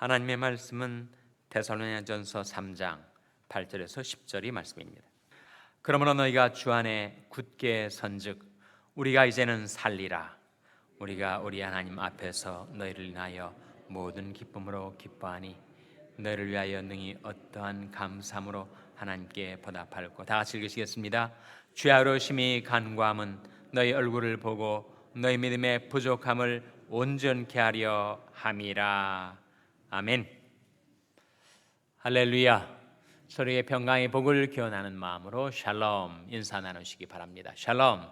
하나님의 말씀은 데살로니가전서 3장 8절에서 10절이 말씀입니다. 그러므로 너희가 주 안에 굳게 선즉 우리가 이제는 살리라 우리가 우리 하나님 앞에서 너희를 인하여 모든 기쁨으로 기뻐하니 너희를 위하여 능히 어떠한 감사함으로 하나님께 보답할고 다 같이 읽으시겠습니다. 주야로심이 간구함은 너희 얼굴을 보고 너희 믿음의 부족함을 온전케 하려 함이라. 아멘. 할렐루야. 서로의 평강의 복을 기원하는 마음으로 샬롬 인사 나누시기 바랍니다. 샬롬.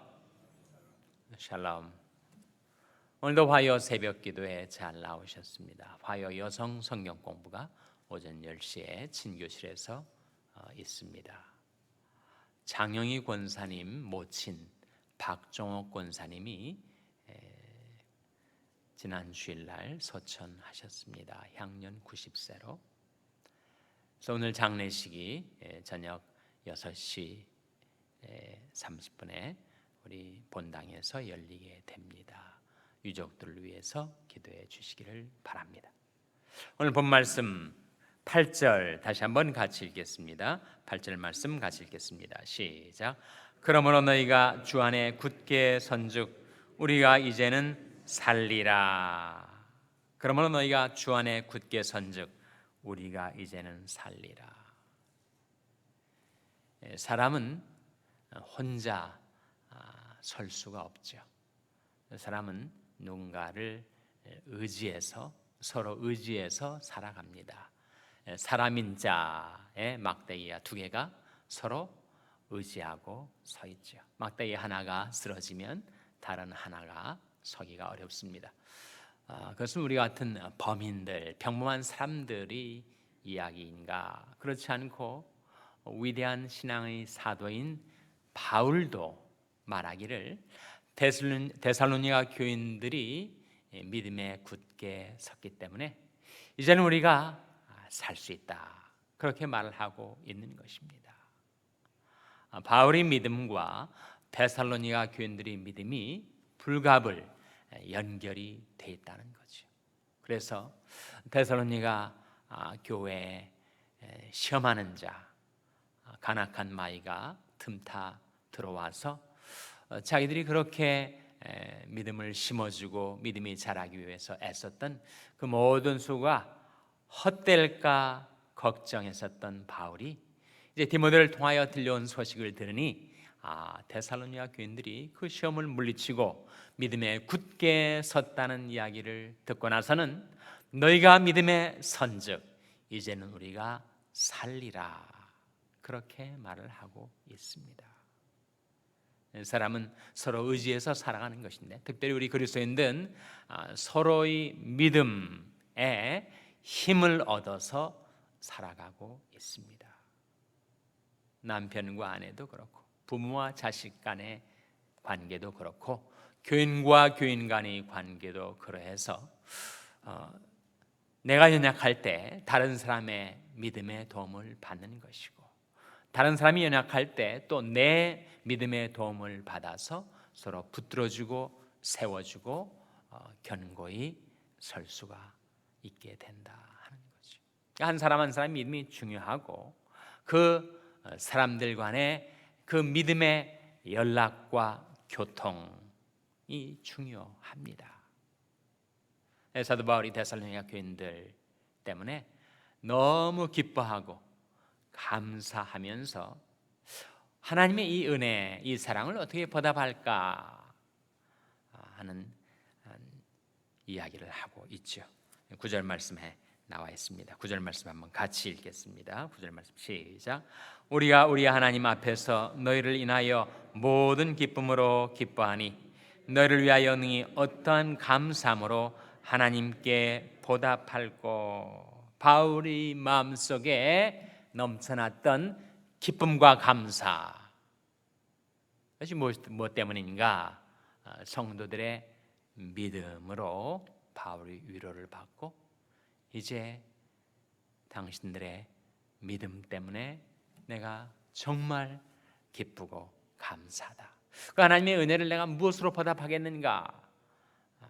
샬롬. 오늘도 화요 새벽 기도에 잘 나오셨습니다. 화요 여성 성경 공부가 오전 10시에 친교실에서 어, 있습니다. 장영희 권사님 모친 박종옥 권사님이 지난 주일날 소천하셨습니다. 향년 90세로. 그래서 오늘 장례식이 저녁 6시 30분에 우리 본당에서 열리게 됩니다. 유족들을 위해서 기도해 주시기를 바랍니다. 오늘 본 말씀 8절 다시 한번 같이 읽겠습니다. 8절 말씀 같이 읽겠습니다. 시작. 그러므로 너희가 주 안에 굳게 선즉 우리가 이제는 살리라. 그러므로 너희가 주 안에 굳게 선즉 우리가 이제는 살리라. 예, 사람은 혼자 아, 설 수가 없죠. 사람은 누군가를 의지해서 서로 의지해서 살아갑니다. 예, 사람인 자의 막대기가 두 개가 서로 의지하고 서 있죠. 막대기 하나가 쓰러지면 다른 하나가 서기가 어렵습니다. 아, 그것은 우리 같은 범인들, 평범한 사람들이 이야기인가? 그렇지 않고 위대한 신앙의 사도인 바울도 말하기를 데살로니가 교인들이 믿음에 굳게 섰기 때문에 이제는 우리가 살 수 있다. 그렇게 말을 하고 있는 것입니다. 아, 바울의 믿음과 데살로니가 교인들의 믿음이 불갑을 연결이 돼 있다는 거죠. 그래서 데살로니가 아, 교회에 시험하는 자 아, 간악한 마이가 틈타 들어와서 어, 자기들이 그렇게 믿음을 심어주고 믿음이 자라기 위해서 애썼던 그 모든 수가 헛될까 걱정했었던 바울이 이제 디모데를 통하여 들려온 소식을 들으니 아 데살로니가 교인들이 그 시험을 물리치고 믿음에 굳게 섰다는 이야기를 듣고 나서는 너희가 믿음에 선즉 이제는 우리가 살리라 그렇게 말을 하고 있습니다. 사람은 서로 의지해서 살아가는 것인데 특별히 우리 그리스도인들은 아, 서로의 믿음에 힘을 얻어서 살아가고 있습니다. 남편과 아내도 그렇고 부모와 자식 간의 관계도 그렇고 교인과 교인 간의 관계도 그러해서 어, 내가 연약할 때 다른 사람의 믿음의 도움을 받는 것이고 다른 사람이 연약할 때 또 내 믿음의 도움을 받아서 서로 붙들어주고 세워주고 어, 견고히 설 수가 있게 된다 하는 거죠. 한 사람 한 사람 믿음이 중요하고 그 어, 사람들 간의 그 믿음의 연락과 교통 이 중요합니다. 사도 바울이 데살로니가 교인들 때문에 너무 기뻐하고 감사하면서 하나님의 이 은혜, 이 사랑을 어떻게 보답할까 하는 이야기를 하고 있죠. 구절 말씀에 나와 있습니다. 구절 말씀 한번 같이 읽겠습니다. 구절 말씀 시작. 우리가 우리 하나님 앞에서 너희를 인하여 모든 기쁨으로 기뻐하니 너희를 위하여 능히 어떠한 감사함으로 하나님께 보답할고 바울이 마음속에 넘쳐났던 기쁨과 감사 그것이 무엇, 무엇 때문인가? 아, 성도들의 믿음으로 바울이 위로를 받고 이제 당신들의 믿음 때문에 내가 정말 기쁘고 감사하다. 그 하나님의 은혜를 내가 무엇으로 보답하겠는가? 아,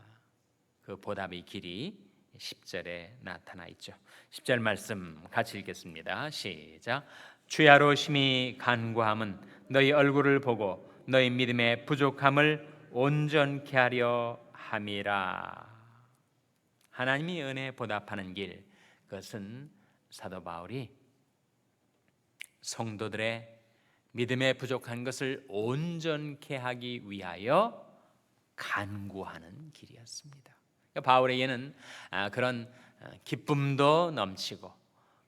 그 보답의 길이 10절에 나타나 있죠. 10절 말씀 같이 읽겠습니다. 시작. 주야로 심히 간구함은 너희 얼굴을 보고 너희 믿음의 부족함을 온전케 하려 함이라. 하나님이 은혜 보답하는 길 그것은 사도 바울이 성도들의 믿음에 부족한 것을 온전케 하기 위하여 간구하는 길이었습니다. 그러니까 바울에게는 아, 그런 아, 기쁨도 넘치고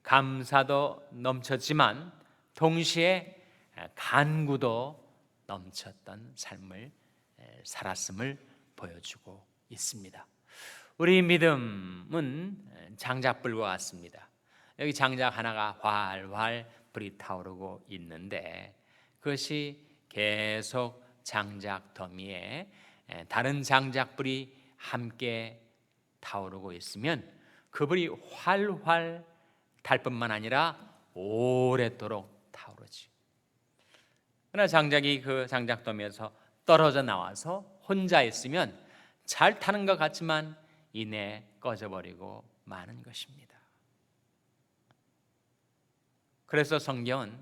감사도 넘쳤지만 동시에 아, 간구도 넘쳤던 삶을 살았음을 보여주고 있습니다. 우리 믿음은 장작불과 같습니다. 여기 장작 하나가 활활 불이 타오르고 있는데 그것이 계속 장작 더미에 다른 장작불이 함께 타오르고 있으면 그 불이 활활 달 뿐만 아니라 오랫도록 타오르지. 그러나 장작이 그 장작 더미에서 떨어져 나와서 혼자 있으면 잘 타는 것 같지만 이내 꺼져버리고 마는 것입니다. 그래서 성경은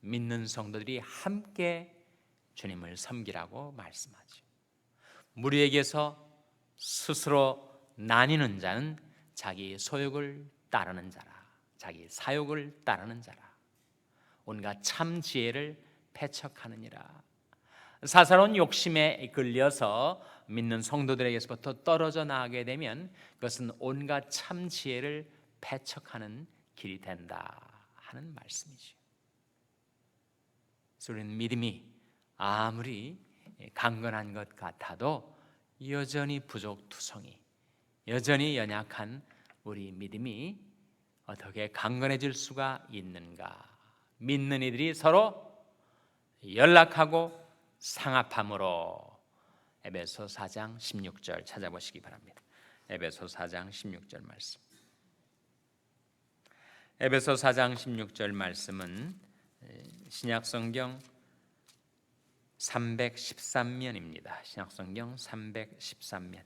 믿는 성도들이 함께 주님을 섬기라고 말씀하죠. 무리에게서 스스로 나뉘는 자는 자기 소욕을 따르는 자라. 자기 사욕을 따르는 자라. 온갖 참 지혜를 패척하느니라. 사사로운 욕심에 이끌려서 믿는 성도들에게서부터 떨어져 나가게 되면 그것은 온갖 참 지혜를 패척하는 길이 된다 하는 말씀이죠. 우리는 믿음이 아무리 강건한 것 같아도 여전히 부족투성이, 여전히 연약한 우리 믿음이 어떻게 강건해질 수가 있는가? 믿는 이들이 서로 연락하고 상합함으로 에베소 4장 16절 찾아보시기 바랍니다. 에베소 4장 16절 말씀. 에베소 4장 16절 말씀은 신약 성경 313면입니다. 신약 성경 313면.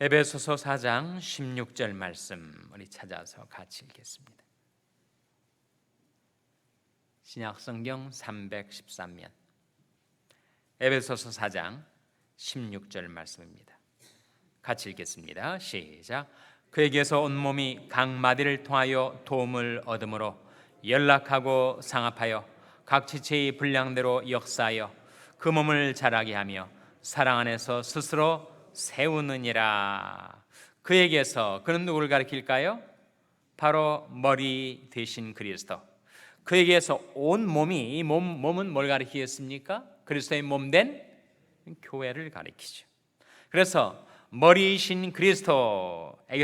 에베소서 4장 16절 말씀 우리 찾아서 같이 읽겠습니다. 신약 성경 313면. 에베소서 4장 16절 말씀입니다. 같이 읽겠습니다. 시작. 그에게서 온 몸이 각 마디를 통하여 도움을 얻음으로 연락하고 상합하여 각 지체의 분량대로 역사하여 그 몸을 자라게 하며 사랑 안에서 스스로 세우느니라. 그에게서 그는 누구를 가리킬까요? 바로 머리 대신 그리스도. 그에게서 온 몸이 몸 몸은 뭘 가리키겠습니까? 그리스도의 몸 된 교회를 가리키죠. 그래서 머리이신 그리스도에게서부터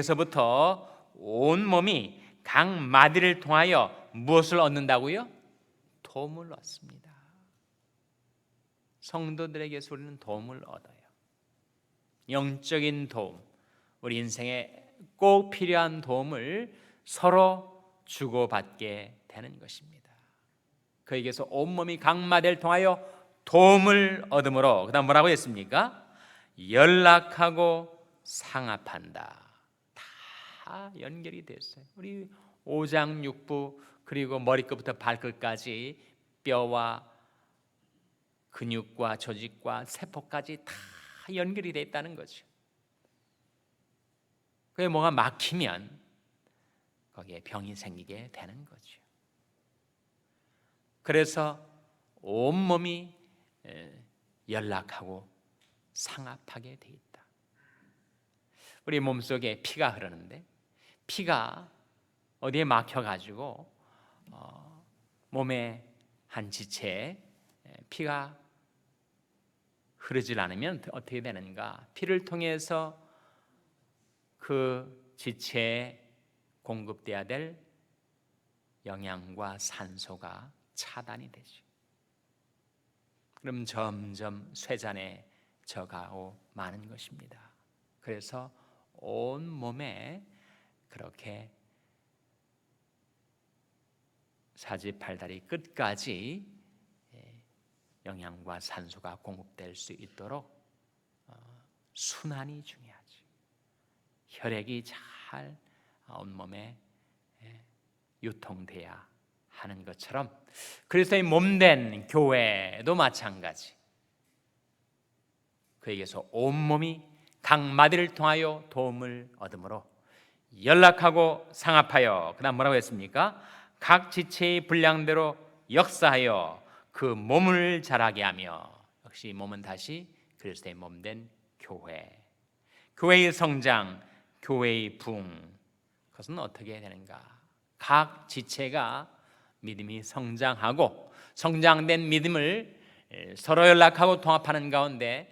온 몸이 각 마디를 통하여 무엇을 얻는다고요? 도움을 얻습니다. 성도들에게서 우리는 도움을 얻어요. 영적인 도움, 우리 인생에 꼭 필요한 도움을 서로 주고받게 되는 것입니다. 그에게서 온몸이 각마디를 통하여 도움을 얻음으로 그 다음 뭐라고 했습니까? 연락하고 상합한다. 다 연결이 됐어요. 우리 오장육부 그리고 머리끝부터 발끝까지 뼈와 근육과 조직과 세포까지 다 연결이 돼 있다는 거죠. 그게 뭐가 막히면 거기에 병이 생기게 되는 거죠. 그래서 온 몸이 연락하고 상합하게 돼 있다. 우리 몸속에 피가 흐르는데 피가 어디에 막혀 가지고 어, 몸의 한 지체에 피가 흐르질 않으면 어떻게 되는가? 피를 통해서 그 지체에 공급돼야 될 영양과 산소가 차단이 되죠. 그럼 점점 쇠잔에 져가고 마는 것입니다. 그래서 온 몸에 그렇게 사지팔다리 끝까지 예, 영양과 산소가 공급될 수 있도록 어, 순환이 중요하지. 혈액이 잘 온몸에 예, 유통돼야 하는 것처럼 그리스도의 몸된 교회도 마찬가지. 그에게서 온몸이 각 마디를 통하여 도움을 얻으므로 연락하고 상합하여 그다음 뭐라고 했습니까? 각 지체의 분량대로 역사하여 그 몸을 자라게 하며 역시 몸은 다시 그리스도의 몸 된 교회. 교회의 성장, 교회의 붕. 그것은 어떻게 되는가? 각 지체가 믿음이 성장하고 성장된 믿음을 서로 연락하고 통합하는 가운데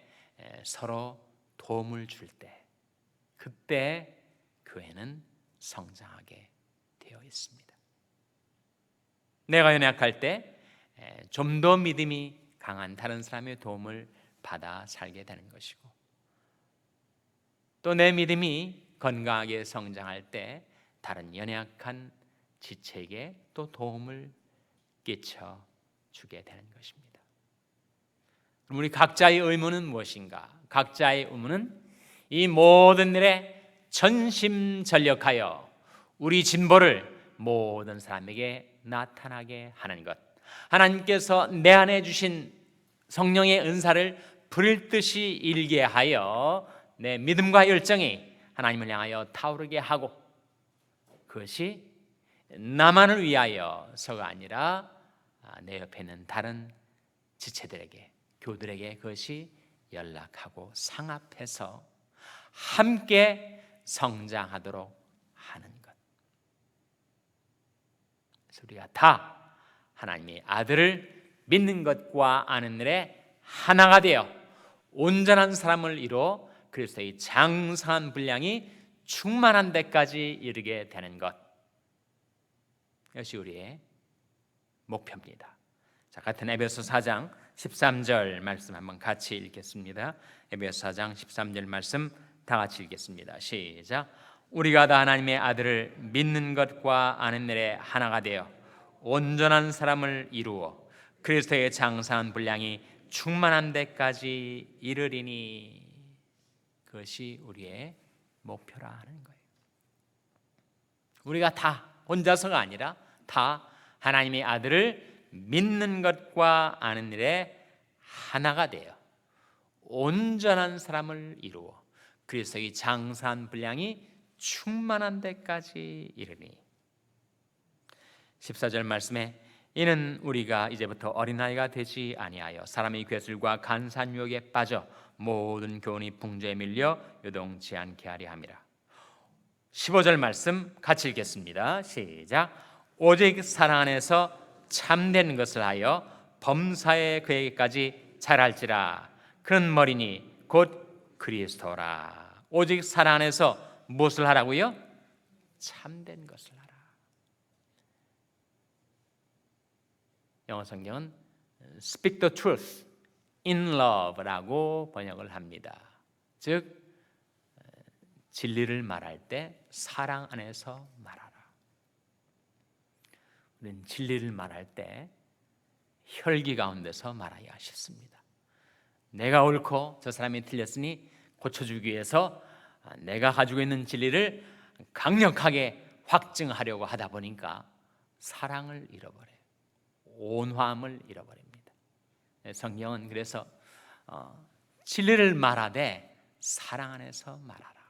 서로 도움을 줄 때 그때 교회는 성장하게 되어 있습니다. 내가 연약할 때 좀 더 믿음이 강한 다른 사람의 도움을 받아 살게 되는 것이고 또 내 믿음이 건강하게 성장할 때 다른 연약한 지체에게 또 도움을 끼쳐 주게 되는 것입니다. 우리 각자의 의무는 무엇인가? 각자의 의무는 이 모든 일에 전심전력하여 우리 진보를 모든 사람에게 나타나게 하는 것. 하나님께서 내 안에 주신 성령의 은사를 불일 듯이 일게 하여 내 믿음과 열정이 하나님을 향하여 타오르게 하고 그것이 나만을 위하여서가 아니라 내 옆에 있는 다른 지체들에게 교들에게 그것이 연락하고 상합해서 함께 성장하도록 하는 것. 우리가 다 하나님의 아들을 믿는 것과 아는 일에 하나가 되어 온전한 사람을 이루어 그리스도의 장성한 분량이 충만한 데까지 이르게 되는 것. 이것이 우리의 목표입니다. 자, 같은 에베소 4장 13절 말씀 한번 같이 읽겠습니다. 에베소 4장 13절 말씀 다 같이 읽겠습니다. 시작. 우리가 다 하나님의 아들을 믿는 것과 아는 일에 하나가 되어 온전한 사람을 이루어 그리스도의 장사한 분량이 충만한 데까지 이르리니 그것이 우리의 목표라 하는 거예요. 우리가 다 혼자서가 아니라 다 하나님의 아들을 믿는 것과 아는 일에 하나가 되어 온전한 사람을 이루어 그리스도의 장사한 분량이 충만한 데까지 이르니. 14절 말씀에 이는 우리가 이제부터 어린아이가 되지 아니하여 사람의 괴술과 간산 유혹에 빠져 모든 교훈이 풍조에 밀려 요동치 않게 하려 함이라. 15절 말씀 같이 읽겠습니다. 시작. 오직 사랑 안에서 참된 것을 하여 범사의 그에게까지 자랄지라 그런 머리니 곧 그리스도라 오직 사랑 안에서 무엇을 하라고요? 참된 것을 하라 영어 성경은 speak the truth in love라고 번역을 합니다. 즉 진리를 말할 때 사랑 안에서 말하라. 우리는 진리를 말할 때 혈기 가운데서 말해야 싶습니다. 내가 옳고 저 사람이 틀렸으니 고쳐주기 위해서 내가 가지고 있는 진리를 강력하게 확증하려고 하다 보니까 사랑을 잃어버려요. 온화함을 잃어버립니다. 성경은 그래서 어, 진리를 말하되 사랑 안에서 말하라.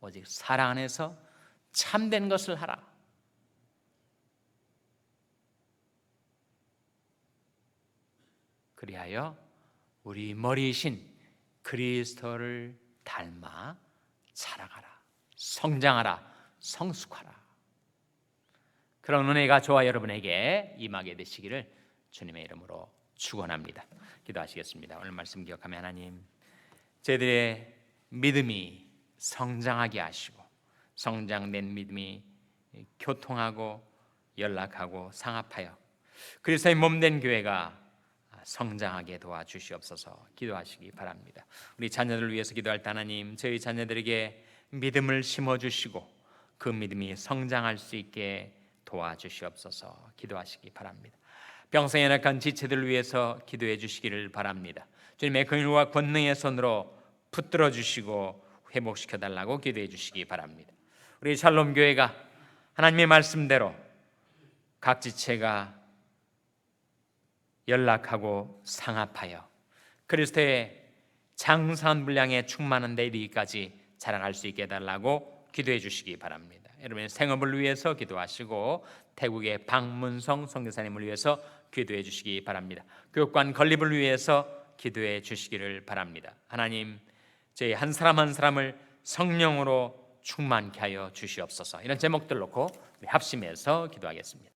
오직 사랑 안에서 참된 것을 하라. 그리하여 우리 머리이신 그리스도를 닮아 자라가라. 성장하라. 성숙하라. 그런 은혜가 저와 여러분에게 임하게 되시기를 주님의 이름으로 축원합니다. 기도하시겠습니다. 오늘 말씀 기억하며 하나님 저희들의 믿음이 성장하게 하시고 성장된 믿음이 교통하고 연락하고 상합하여 그리스도의 몸된 교회가 성장하게 도와주시옵소서 기도하시기 바랍니다. 우리 자녀들을 위해서 기도할 때 하나님 저희 자녀들에게 믿음을 심어 주시고 그 믿음이 성장할 수 있게 도와주시옵소서 기도하시기 바랍니다. 병상에 약한 지체들을 위해서 기도해 주시기를 바랍니다. 주님의 근육과 권능의 손으로 붙들어 주시고 회복시켜 달라고 기도해 주시기 바랍니다. 우리 샬롬 교회가 하나님의 말씀대로 각 지체가 연락하고 상합하여 그리스도의 장사한 분량에 충만한 데 이르기까지 자랑할 수 있게 해달라고 기도해 주시기 바랍니다. 여러분의 생업을 위해서 기도하시고 태국의 박문성 선교사님을 위해서 기도해 주시기 바랍니다. 교육관 건립을 위해서 기도해 주시기를 바랍니다. 하나님, 저희 한 사람 한 사람을 성령으로 충만케 하여 주시옵소서. 이런 제목들 놓고 합심해서 기도하겠습니다.